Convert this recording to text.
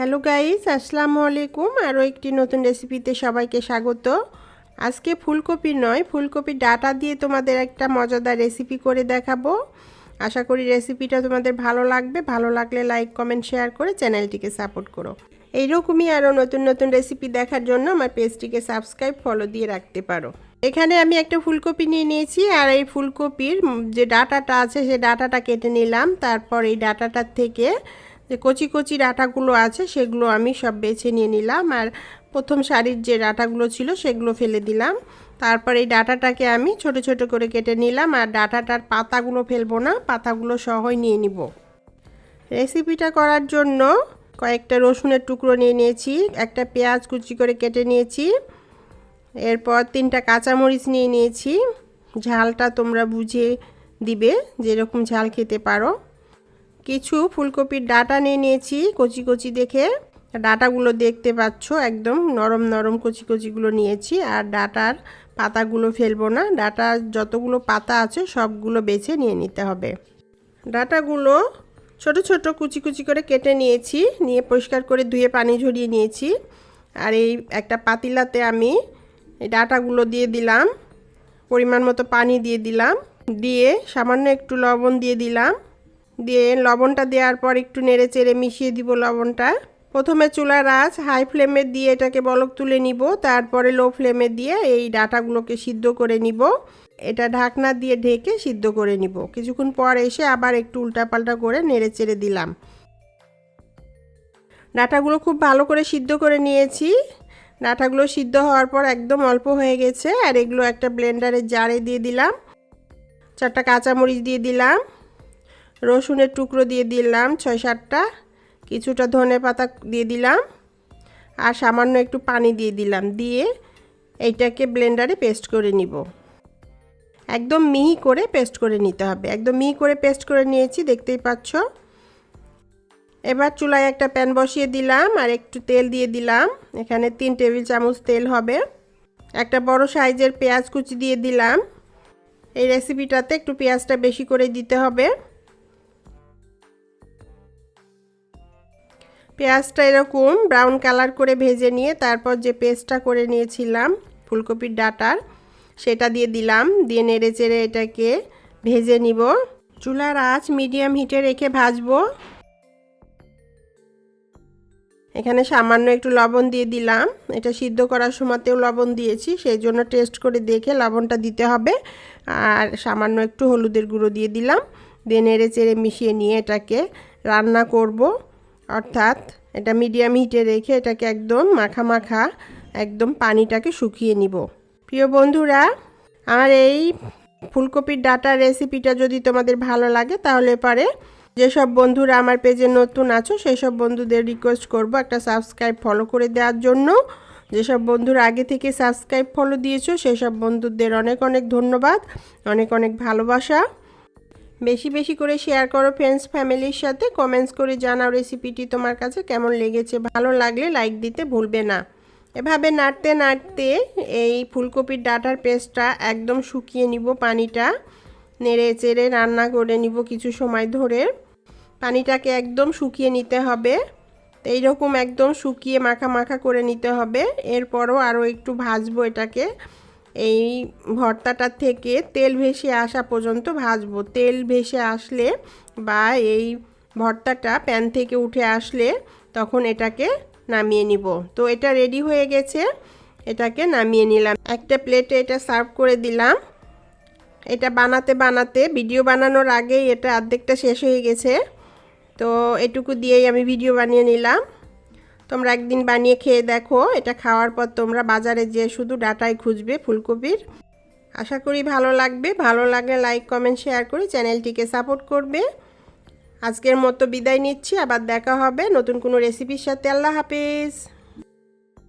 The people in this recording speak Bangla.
হ্যালো গাইস, আসসালামু আলাইকুম। আরও একটি নতুন রেসিপিতে সবাইকে স্বাগত। আজকে ফুলকপি নয় ফুলকপির ডাটা দিয়ে তোমাদের একটা মজাদার রেসিপি করে দেখাবো। আশা করি রেসিপিটা তোমাদের ভালো লাগবে। ভালো লাগলে লাইক, কমেন্ট, শেয়ার করে চ্যানেলটিকে সাপোর্ট করো। এইরকমই আরও নতুন নতুন রেসিপি দেখার জন্য আমার পেজটিকে সাবস্ক্রাইব, ফলো দিয়ে রাখতে পারো। এখানে আমি একটা ফুলকপি নিয়ে নিয়েছি আর এই ফুলকপির যে ডাটাটা আছে সেই ডাটাটা কেটে নিলাম। তারপর এই ডাটাটার থেকে কচি কচি ডাটাগুলো আছে, সেগুলো আমি সব বেছে নিয়ে নিলাম। আর প্রথম শাড়ির যে ডাটাগুলো ছিল, সেগুলো ফেলে দিলাম। তারপর এই ডাটাটাকে আমি ছোট ছোট করে কেটে নিলাম আর ডাটাটার পাতাগুলো ফেলব না, পাতাগুলো সহই নিয়ে নিব। রেসিপিটা করার জন্য কয়েকটা রসুনের টুকরো নিয়ে নিয়েছি, একটা পেঁয়াজ কুচি করে কেটে নিয়েছি, এরপর তিনটা কাঁচামরিচ নিয়ে নিয়েছি। ঝালটা তোমরা বুঝে দিবে যেরকম ঝাল খেতে পারো। কিছু ফুলকপির ডাটা নিয়ে নিয়েছি, কচি কচি দেখে। ডাটাগুলো দেখতে পাচ্ছ, একদম নরম নরম কচি কচিগুলো নিয়েছি, আর ডাটার পাতাগুলো ফেলব না। ডাটা যতগুলো পাতা আছে, সবগুলো বেছে নিয়ে নিতে হবে। ডাটাগুলো ছোট ছোট কুচি কুচি করে কেটে নিয়েছি, নিয়ে পরিষ্কার করে ধুয়ে পানি ঝরিয়ে নিয়েছি। আর এই একটা পাতিলাতে আমি ডাটাগুলো দিয়ে দিলাম, পরিমাণ মতো পানি দিয়ে দিলাম, দিয়ে সামান্য একটু লবণ দিয়ে দিলাম। দিয়ে লবণটা দেওয়ার পর একটু নেড়ে চেড়ে মিশিয়ে দিব লবণটা। প্রথমে চুলার আঁচ হাই ফ্লেমে দিয়ে এটাকে বলক তুলে নিব, তারপরে লো ফ্লেমে দিয়ে এই ডাটাগুলোকে সিদ্ধ করে নিব। এটা ঢাকনা দিয়ে ঢেকে সিদ্ধ করে নিব। কিছুক্ষণ পর এসে আবার একটু উল্টাপাল্টা করে নেড়ে চেড়ে দিলাম। ডাটাগুলো খুব ভালো করে সিদ্ধ করে নিয়েছি। ডাটাগুলো সিদ্ধ হওয়ার পর একদম অল্প হয়ে গেছে, আর এগুলো একটা ব্লেন্ডারের জারে দিয়ে দিলাম। চারটা কাঁচামরিচ দিয়ে দিলাম। রসুনের টুকরো দিয়ে দিলাম ছয় সাতটা কিছুটা ধনে পাতা দিয়ে দিলাম আর সামান্য একটু পানি দিয়ে দিলাম, দিয়ে এইটাকে ব্লেন্ডারে পেস্ট করে নিব। একদম মিহি করে পেস্ট করে নিতে হবে, একদম মিহি করে পেস্ট করে নিয়েছি, দেখতেই পাচ্ছ। এবার চুলায় একটা প্যান বসিয়ে দিলাম আর একটু তেল দিয়ে দিলাম, এখানে তিন টেবিল চামচ তেল হবে। একটা বড় সাইজের পেঁয়াজ কুচি দিয়ে দিলাম, এই রেসিপিটাতে একটু পেঁয়াজটা বেশি করে দিতে হবে। পেঁয়াজটা এরকম ব্রাউন কালার করে ভেজে নিয়ে তারপর যে পেস্টটা করে নিয়েছিলাম, ফুলকপির ডাটার, সেটা দিয়ে দিলাম। দিয়ে নেড়ে চেড়ে এটাকে ভেজে নিব। চুলার আঁচ মিডিয়াম হিটে রেখে ভাজবো। এখানে সামান্য একটু লবণ দিয়ে দিলাম। এটা সিদ্ধ করার সময়তেও লবণ দিয়েছি, সেই জন্য টেস্ট করে দেখে লবণটা দিতে হবে। আর সামান্য একটু হলুদের গুঁড়ো দিয়ে দিলাম। দিয়ে নেড়ে চেড়ে মিশিয়ে নিয়ে এটাকে রান্না করব। অর্থাৎ এটা মিডিয়াম হিটে রেখে এটাকে একদম মাখা মাখা একদম পানিটাকে শুকিয়ে নিব। প্রিয় বন্ধুরা, আমার এই ফুলকপির ডাটা রেসিপিটা যদি তোমাদের ভালো লাগে, তাহলে পারে যেসব বন্ধুরা আমার পেজে নতুন আছো সেই সব বন্ধুদের রিকোয়েস্ট করব একটা সাবস্ক্রাইব ফলো করে দেওয়ার জন্য। যেসব বন্ধুরা আগে থেকে সাবস্ক্রাইব ফলো দিয়েছ সেই সব বন্ধুদের অনেক অনেক ধন্যবাদ, অনেক অনেক ভালোবাসা। বেশি বেশি করে শেয়ার করো ফ্রেন্ডস ফ্যামিলির সাথে কমেন্টস করে জানাও রেসিপিটি তোমার কাছে কেমন লেগেছে। ভালো লাগলে লাইক দিতে ভুলবে না। এভাবে নাড়তে নাড়তে এই ফুলকপির ডাটার পেস্টটা একদম শুকিয়ে নিব পানিটা। নেড়ে চেড়ে রান্না করে নিব কিছু সময় ধরে। পানিটাকে একদম শুকিয়ে নিতে হবে। এইরকম একদম শুকিয়ে মাখা মাখা করে নিতে হবে। এরপরও আরও একটু ভাজবো এটাকে। এই ভর্তাটা থেকে তেল ভেসে আসা পর্যন্ত ভাজবো। তেল ভেসে আসলে বা এই ভর্তাটা প্যান থেকে উঠে আসলে তখন এটাকে নামিয়ে নিব। তো এটা রেডি হয়ে গেছে, এটাকে নামিয়ে নিলাম। একটা প্লেটে এটা সার্ভ করে দিলাম। এটা বানাতে বানাতে ভিডিও বানানোর আগেই এটা অর্ধেকটা শেষ হয়ে গেছে। তো এটুকু দিয়েই আমি ভিডিও বানিয়ে নিলাম। তোমরা একদিন বানিয়ে খেয়ে দেখো, এটা খাওয়ার পর তোমরা বাজারে যে শুধু ডাটাই খুঁজবে ফুলকপির। আশা করি ভালো লাগবে, ভালো লাগলে লাইক কমেন্ট শেয়ার করে চ্যানেলটিকে সাপোর্ট করবে। আজকের মতো বিদায় নিচ্ছি, আবার দেখা হবে নতুন কোনো রেসিপির সাথে। আল্লাহ হাফিজ।